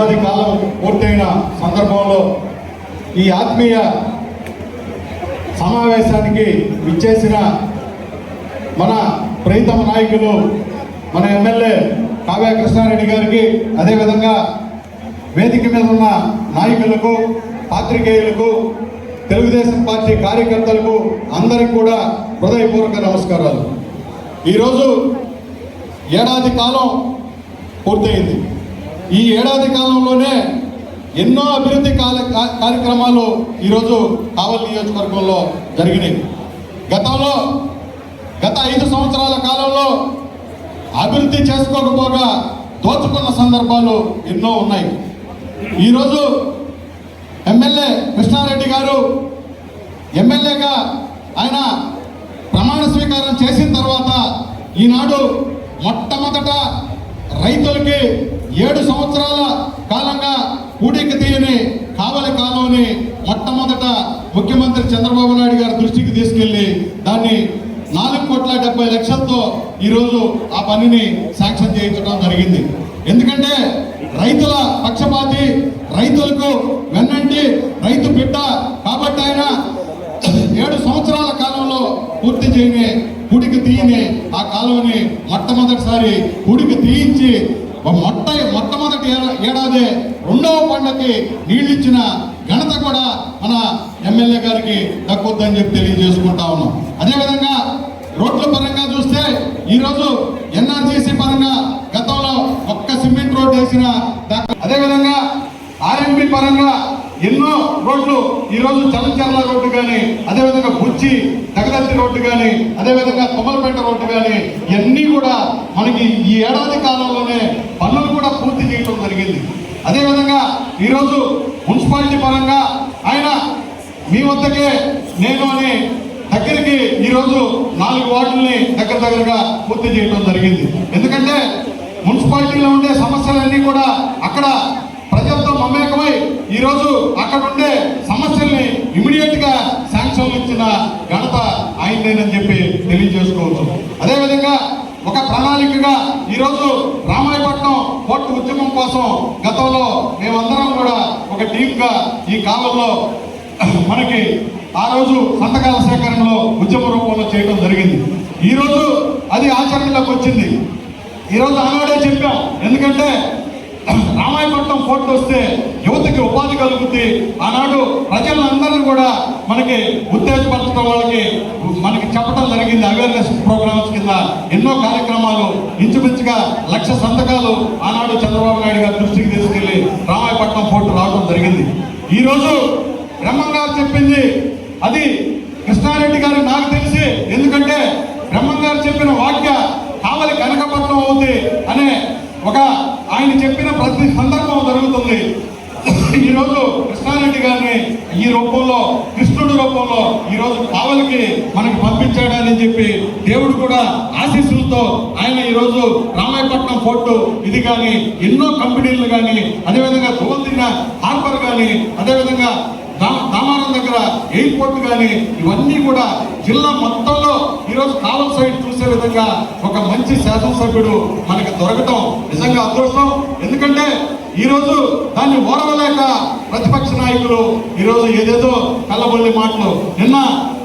ఏడాది కాలం పూర్తయిన సందర్భంలో ఈ ఆత్మీయ సమావేశానికి విచ్చేసిన మన ప్రీతమ నాయకులు మన ఎమ్మెల్యే కావ్య కృష్ణారెడ్డి గారికి అదేవిధంగా వేదిక మీద ఉన్న నాయకులకు పాత్రికేయులకు తెలుగుదేశం పార్టీ కార్యకర్తలకు అందరికి కూడా హృదయపూర్వక నమస్కారాలు. ఈరోజు ఏడాది కాలం పూర్తయింది. ఈ ఏడాది కాలంలోనే ఎన్నో అభివృద్ధి కాల- కార్యక్రమాలు ఈరోజు కావలి నియోజకవర్గంలో జరిగినాయి. గతంలో గత ఐదు సంవత్సరాల కాలంలో అభివృద్ధి చేసుకోకపోగా దోచుకున్న సందర్భాలు ఎన్నో ఉన్నాయి. ఈరోజు ఎమ్మెల్యే కృష్ణారెడ్డి గారు ఎమ్మెల్యేగా ఆయన ప్రమాణ స్వీకారం చేసిన తర్వాత ఈనాడు మొట్టమొదట రైతులకి ఏడు సంవత్సరాల కాలంగా కూడికి తీయని కావలి కాలువని మొట్టమొదట ముఖ్యమంత్రి చంద్రబాబు నాయుడు గారి దృష్టికి తీసుకెళ్ళి దాన్ని నాలుగు కోట్ల డెబ్బై లక్షలతో ఈరోజు ఆ పనిని శాంక్షన్ చేయించడం జరిగింది. ఎందుకంటే రైతుల పక్షపాతి రైతులకు వెన్నంటి రైతు బిడ్డ కాబట్టి ఆయన ఏడు సంవత్సరాల పూర్తి చేయని గుడికి తీయని ఆ కాలువని మొట్టమొదటిసారి గుడికి తీయించి మొట్ట మొట్టమొదటి ఏడాది రెండవ పండగకి నీళ్ళు ఇచ్చిన ఘనత కూడా మన ఎమ్మెల్యే గారికి దక్కుద్దని చెప్పి తెలియజేసుకుంటా ఉన్నాం. అదేవిధంగా రోడ్ల పరంగా చూస్తే ఈరోజు ఎన్ఆర్జీసీ పరంగా గతంలో ఒక్క సిమెంట్ రోడ్ వేసిన అదేవిధంగా ఆర్ఎంపీ పరంగా ఎన్నో రోడ్లు ఈరోజు చలంచర్ల రోడ్డు కానీ అదేవిధంగా బుచ్చి తగదత్తి రోడ్డు కానీ అదేవిధంగా కొమ్మలపేట రోడ్డు కానీ ఇవన్నీ కూడా మనకి ఈ ఏడాది కాలంలోనే పనులు కూడా పూర్తి చేయడం జరిగింది. అదేవిధంగా ఈరోజు మున్సిపాలిటీ పరంగా ఆయన మీ వద్దకే నేను అని దగ్గరికి ఈరోజు నాలుగు వార్డుల్ని దగ్గర దగ్గరగా పూర్తి చేయడం జరిగింది. ఎందుకంటే మున్సిపాలిటీలో ఉండే సమస్యలన్నీ కూడా అక్కడ ప్రజలతో మమేకమై ఈరోజు అక్కడ ఉండే సమస్యల్ని ఇమీడియట్గా శాంక్షన్ ఇచ్చిన ఘనత ఆయనదేనని చెప్పి తెలియజేసుకోవచ్చు. అదేవిధంగా ఒక ప్రణాళికగా ఈరోజు రామాయపట్నం పోర్టు ఉద్యమం కోసం గతంలో మేమందరం కూడా ఒక టీమ్గా ఈ కాలంలో మనకి ఆ రోజు సంతకాల సేకరణలో ఉద్యమ రూపంలో చేయడం జరిగింది. ఈరోజు అది ఆచరణలోకి వచ్చింది. ఈరోజు ఆనాడే చెప్పాం. ఎందుకంటే రామాయపట్నం ఫోర్ట్ వస్తే యువతకి ఉపాధి కలుగుద్ది. ఆనాడు ప్రజలందరినీ కూడా మనకి ఉత్తేజపరచడం వాళ్ళకి మనకి చెప్పడం జరిగింది. అవేర్నెస్ ప్రోగ్రామ్స్ కింద ఎన్నో కార్యక్రమాలు ఇంచుమించుగా లక్ష సంతకాలు ఆనాడు చంద్రబాబు నాయుడు గారి దృష్టికి తీసుకెళ్ళి రామాయపట్నం ఫోర్ట్ రావడం జరిగింది. ఈరోజు బ్రహ్మంగారు చెప్పింది. అది కృష్ణారెడ్డి గారు నాకు తెలిసి ఎందుకంటే బ్రహ్మం గారు చెప్పిన వాక్య కావలి కనకపట్నం అవుతుంది అనే ఒక ఆయన చెప్పిన ప్రతి సందర్భం జరుగుతుంది. ఈరోజు కృష్ణారెడ్డి గారిని ఈ రూపంలో కృష్ణుడి రూపంలో ఈరోజు కావలికి మనకి పంపించాడని చెప్పి దేవుడు కూడా ఆశీస్సులతో ఆయన ఈరోజు రామాయపట్నం ఫోర్టు ఇది కానీ ఎన్నో కంపెనీలు కానీ అదేవిధంగా దువంతిన హార్బర్ కానీ అదేవిధంగా దామారం దగ్గర ఎయిర్పోర్ట్ కానీ ఇవన్నీ కూడా జిల్లా మొత్తంలో ఈరోజు కాలం సైడ్ చూసే విధంగా ఒక మంచి శాసనసభ్యుడు మనకి దొరకటం నిజంగా అదృష్టం. ఎందుకంటే ఈరోజు దాన్ని ఓరవలేక ప్రతిపక్ష నాయకులు ఈరోజు ఏదేదో కళ్ళబొల్లి మాటలు. నిన్న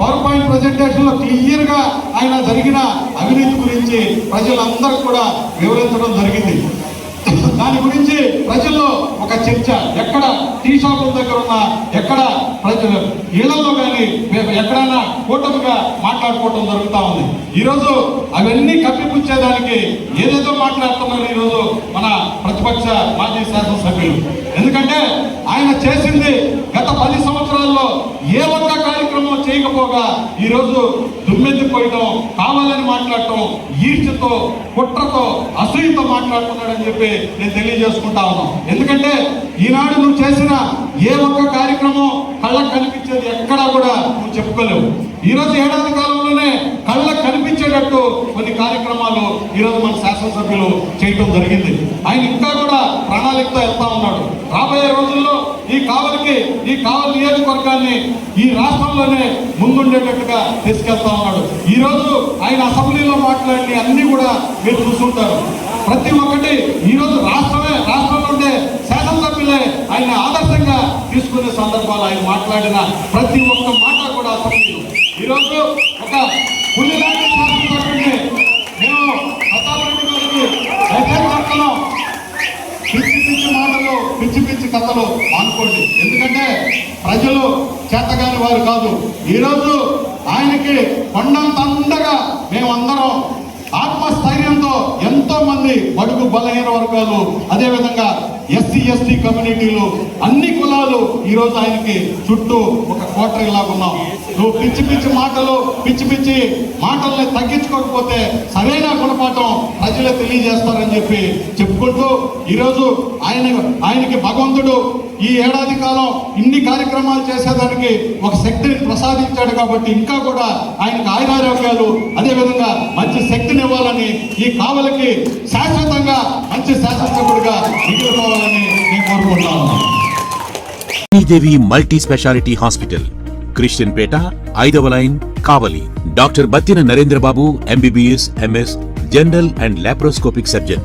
పవర్ పాయింట్ ప్రజెంటేషన్లో క్లియర్గా ఆయన జరిగిన అవినీతి గురించి ప్రజలందరూ కూడా వివరించడం జరిగింది. దాని గురించి ప్రజల్లో ఒక చర్చ. ఎక్కడ టీ షాపుల దగ్గర ఉన్న ఎక్కడ ప్రజలు ఇళ్ళలో కానీ ఎక్కడైనా కూటమిగా మాట్లాడుకోవటం జరుగుతూ ఉంది. ఈరోజు అవన్నీ కప్పిపుచ్చేదానికి ఏదేదో మాట్లాడుతున్నారు ఈరోజు మన ప్రతిపక్ష మాజీ శాసనసభ్యులు. ఎందుకంటే ఆయన చేసింది గత పది సంవత్సరాల్లో ఏ ఒక్క చేయకపోగా ఈరోజు దుమ్మెత్తిపోయడం కావాలని మాట్లాడటం ఈర్చతో కుట్రతో అసూయతో మాట్లాడుతున్నాడని చెప్పి నేను తెలియజేసుకుంటా ఉన్నాను ఎందుకంటే ఈనాడు నువ్వు చేసిన ఏ ఒక్క కార్యక్రమం కళ్ళకు కనిపించేది ఎక్కడా కూడా నువ్వు చెప్పుకోలేవు. ఈ రోజు ఏడాది కాలంలోనే కళ్ళకు కనిపించేటట్టు కొన్ని కార్యక్రమాలు ఈరోజు మన శాసనసభ్యులు చేయటం జరిగింది. ఆయన ఇంకా కూడా ప్రణాళికతో వెళ్తా ఉన్నాడు. రాబోయే రోజుల్లో ఈ కావలికి ఈ కావలి నియోజకవర్గాన్ని ఈ రాష్ట్రంలోనే ముందుండేటట్టుగా తీసుకెళ్తా ఉన్నాడు. ఈరోజు ఆయన అసెంబ్లీలో మాట్లాడి అన్నీ కూడా మీరు చూసుంటారు ప్రతి ఒక్కటి ఈరోజు రాష్ట్రమే రాష్ట్రంలో ఉండే శాసనసభ్యులే ఆయన ఆదర్శంగా తీసుకునే సందర్భాలు ఆయన మాట్లాడిన ప్రతి ఒక్క మాట కూడా అసలు ఈరోజు ఒక పులి లాంటి శాసనసభ్యుడిని మేము ప్రతాప్ రెడ్డి గారికి పిచ్చి పిచ్చి మాటలు పిచ్చి పిచ్చి కథలు అనుకోండి. ఎందుకంటే ప్రజలు చేతగాని వారు కాదు. ఈరోజు ఆయనకి కొండంత మేమందరం ఆత్మస్థైర్యంతో ఎంతో మంది బడుగు బలహీన వర్గాలు అదేవిధంగా ఎస్సీ ఎస్టీ కమ్యూనిటీలు అన్ని కులాలు ఈరోజు ఆయనకి చుట్టూ ఒక కోటరీలా ఉన్నాం. నువ్వు పిచ్చి పిచ్చి మాటలు పిచ్చి పిచ్చి మాటల్ని తగ్గించుకోకపోతే సరైన గుణపాఠం ప్రజలే తెలియజేస్తారని చెప్పి చెప్పుకుంటూ ఈరోజు ఆయన ఆయనకి భగవంతుడు ఈ ఏడాది కాలం ఇన్ని కార్యక్రమాలు చేసేదానికి ఒక శక్తిని ప్రసాదించాడు కాబట్టి ఇంకా కూడా ఆయనకు ఆయురారోగ్యాలు అదేవిధంగా మంచి శక్తిని ఇవ్వాలని ఈ కావలికి శాశ్వతంగా మంచి శాసనసభ్యుడిగా మిగిలిపోవాలని నేను కోరుకుంటున్నాను. Multi speciality hospital Christian Peta ఐదవ line Kavali. Doctor Battina Narendrababu MBBS MS general and laparoscopic surgeon.